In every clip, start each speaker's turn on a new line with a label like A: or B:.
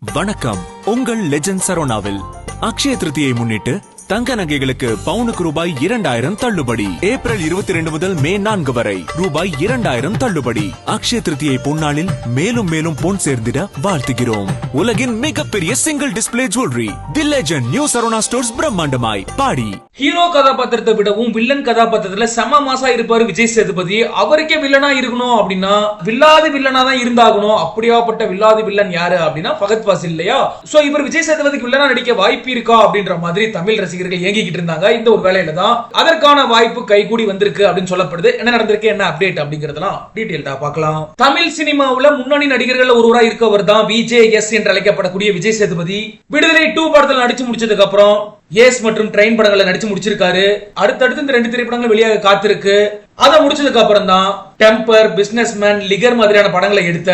A: வணக்கம். உங்கள் லெஜண்ட் சரோனாவில் அக்ஷய திருத்தியை முன்னிட்டு தங்க நகைகளுக்கு பவுனுக்கு ரூபாய் இரண்டாயிரம் தள்ளுபடி. ஏப்ரல் இருபத்தி ரெண்டு முதல் மே நான்கு வரை ரூபாய் இரண்டாயிரம் தள்ளுபடி. அக்ஷய திருத்தியை பொன்னாளில் மேலும் மேலும் பொன் சேர்ந்திட வாழ்த்துகிறோம். உலகின் மிகப்பெரிய single display jewellery the legend new Saravana stores பிரம்மாண்டமாய் பாடி.
B: ஹீரோ கதாபாத்திரத்தை விடவும் வில்லன் கதாபாத்திரத்துல செம மாசா இருப்பாரு விஜய் சேதுபதி. அவருக்கே வில்லனா இருக்கணும் அப்படின்னா வில்லாது வில்லனா தான் இருந்தாகணும். அப்படியாப்பட்ட வில்லாது வில்லன் யாரு அப்படின்னா பகத் பாசில் இல்லையா? சோ இவர் விஜய் சேதுபதிக்கு வில்லனா நடிக்க வாய்ப்பு இருக்கா அப்படின்ற மாதிரி தமிழ் ரசிகர் ரசிகர்கள் ஏங்கிக்கிட்டு இருந்தாங்க. இந்த ஒரு வேலையில தான் அதற்கான வாய்ப்பு கைகூடி வந்திருக்கு அப்படின்னு சொல்லப்படுது. என்ன நடந்திருக்கு? என்ன அப்டேட் அப்படிங்கறதெல்லாம் டீடைல்டா பார்க்கலாம். தமிழ் சினிமாவுல முன்னணி நடிகர்கள் ஒருவரா இருக்கவர் தான் விஜே எஸ் என்று அழைக்கப்படக்கூடிய விஜய் சேதுபதி. விடுதலை டூ படத்தில் நடிச்சு முடிச்சதுக்கு அப்புறம் எஸ் மற்றும் ட்ரெயின் படங்களை நடிச்சு முடிச்சிருக்காரு. அடுத்தடுத்து இந்த ரெண்டு திரைப்படங்கள் வெளியாக காத்திருக்கு. அதை முடிச்சதுக்கு அப்புறம் தான் டெம்பர் பிசினஸ் மேன் லிகர் மாதிரியான படங்களை எடுத்த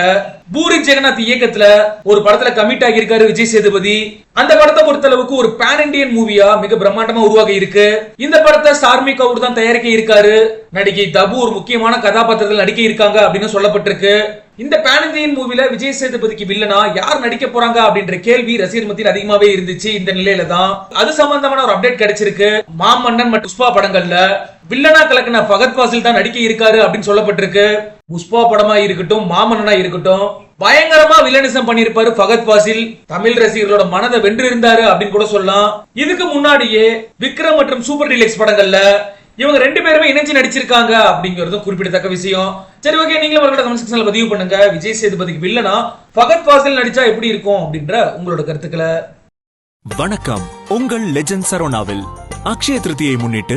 B: பூரி ஜெகநாத் இயக்கத்துல ஒரு படத்துல கமிட் ஆகியிருக்காரு விஜய் சேதுபதி. அந்த படத்தை பொறுத்தளவுக்கு ஒரு பேன் இண்டியன் மூவியா மிக பிரம்மாண்டமா உருவாக இருக்கு. இந்த படத்தை சார்மி கவுர் தான் தயாரிக்க இருக்காரு. நடிகை தபு ஒரு முக்கியமான கதாபாத்திரத்தில் நடிக்க இருக்காங்க அப்படின்னு சொல்லப்பட்டிருக்கு. இந்த பேனந்தியன் மூவில விஜய் சேதுபதிக்கு வில்லனா யார் நடிக்க போறாங்க அப்படின்ற கேள்வி ரசிகர் மத்தியில் அதிகமாவே இருந்துச்சு இந்த நிலையில தான். அது சம்பந்தமான ஒரு அப்டேட் கிடைச்சிருக்கு. மாமன்னன் மற்றும் புஷ்பா படங்கள்ல வில்லனா கலக்கின பகத் பாசில் தான் நடிக்க இருக்காரு அப்படின்னு சொல்லப்பட்டிருக்கு. புஷ்பா படமா இருக்கட்டும் மாமன்னனா இருக்கட்டும் பயங்கரமா வில்லனிசம் பண்ணிருப்பாரு பகத் பாசில் தமிழ் ரசிகர்களோட மனதை வென்று இருந்தாரு அப்படின்னு கூட சொல்லலாம். இதுக்கு முன்னாடியே விக்ரம் மற்றும் சூப்பர் டீலக்ஸ் படங்கள்ல இவங்க ரெண்டு பேருமே இணைஞ்சு நடிச்சிருக்காங்க அப்படிங்கறதும் குறிப்பிடத்தக்க விஷயம். சரி ஓகே நீங்களும் அவர்களோட கமெண்ட் செக்ஷன்ல பதிவு பண்ணுங்க. விஜய் சேதுபதிக்கு வில்லனா ஃபகத் பாசில் நடிச்சா எப்படி இருக்கும் அப்படின்ற உங்களோட கருத்துக்களை.
A: வணக்கம். உங்கள் லெஜண்ட் சரோனாவில் அக்ஷய திருதியை முன்னிட்டு